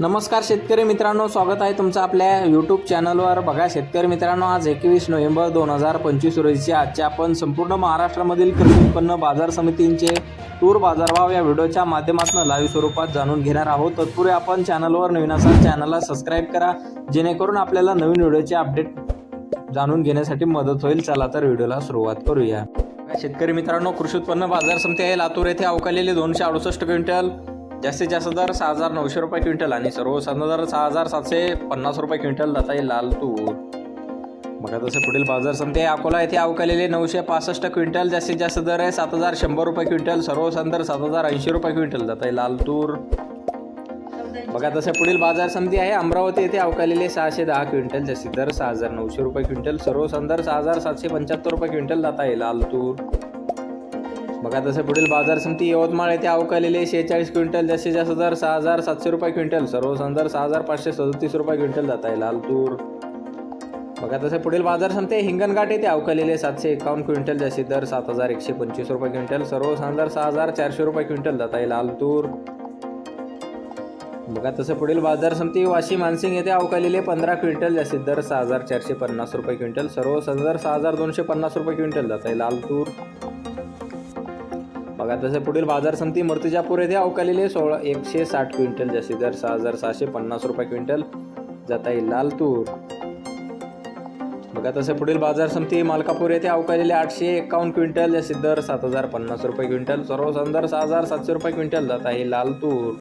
नमस्कार शेतकरी मित्रांनो स्वागत आहे तुमचं आपल्या यूट्यूब चॅनलवर बघा शेतकरी मित्रांनो आज एकवीस नोव्हेंबर दोन हजार पंचवीस रोजीचे आजचे आपण संपूर्ण महाराष्ट्रामधील कृषी उत्पन्न बाजार समितींचे तूर बाजारभाव या व्हिडिओच्या माध्यमातून लाईव्ह स्वरूपात जाणून घेणार आहोत. तत्पूर्वी आपण चॅनलवर नवीन असाल चॅनलला सबस्क्राईब करा. जेणेकरून आपल्याला नवीन व्हिडिओचे अपडेट जाणून घेण्यासाठी मदत होईल. चला तर व्हिडिओला सुरुवात करूया. शेतकरी मित्रांनो कृषी उत्पन्न बाजार समिती आहे लातूर येथे अवकालेले दोनशे अडुसष्ट क्विंटल जास्तीत जास्त दर सहा हजार नऊशे रुपये क्विंटल आणि सर्वसाधारण दर सहा हजार सातशे पन्नास रुपये क्विंटल जाता येईल लाल तूर. बघा तसे पुढील बाजार समिती आहे. अकोला येथे अवकालेले नऊशे पासष्ट क्विंटल जास्तीत जास्त दर आहे सात हजार शंभर रुपये क्विंटल सर्वसाधारण दर सात हजार ऐंशी रुपये क्विंटल जात आहे लाल तूर. बघा तसे पुढील बाजार समिती आहे. अमरावती येथे अवकालेले सहाशे दहा क्विंटल जास्तीत दर सहा हजार नऊशे रुपये क्विंटल सर्वसाधारण दर सहा हजार सातशे पंच्याहत्तर रुपये क्विंटल जात आहे लाल तूर. बघा तसं पुढील बाजार समिती यवतमाळ येथे अवकालेले शेहेचाळीस क्विंटल जास्तीत जास्त दर सहा हजार सातशे रुपये क्विंटल. सर्वसाधारण दर सहा हजार पाचशे सदतीस रुपये क्विंटल जात आहे. लाल तूर. बघा तसे पुढील बाजार समिती हिंगणघाट येथे अवकालेले सातशे एकावन्न क्विंटल जास्तीत दर सात हजार एकशे पंचवीस रुपये क्विंटल. सर्वसाधारण दर सहा हजार चारशे रुपये क्विंटल जात आहे. लाल तूर. बघा तसं पुढील बाजार समिती वाशी मानसिंग येथे अवकालेले पंधरा क्विंटल जास्तीत दर सहा हजार चारशे पन्नास रुपये क्विंटल. सर्व दर सहा हजार दोनशे पन्नास रुपये क्विंटल जात आहे. लाल तूर. बघा तसे पुढील बाजार समिती मूर्तिजापूर येथे अवकालेले सोळा एकशे साठ क्विंटल जास्ती दर सहा हजार सहाशे पन्नास रुपये क्विंटल. जाता येईल लाल तूर बघा तसे पुढील बाजार समिती मालकापूर येथे अवकालेले आठशे एकावन्न क्विंटल जास्ती दर सात हजार पन्नास रुपये क्विंटल. सर्वसाधारण दर सहा हजार सातशे रुपये क्विंटल जात आहे लाल तूर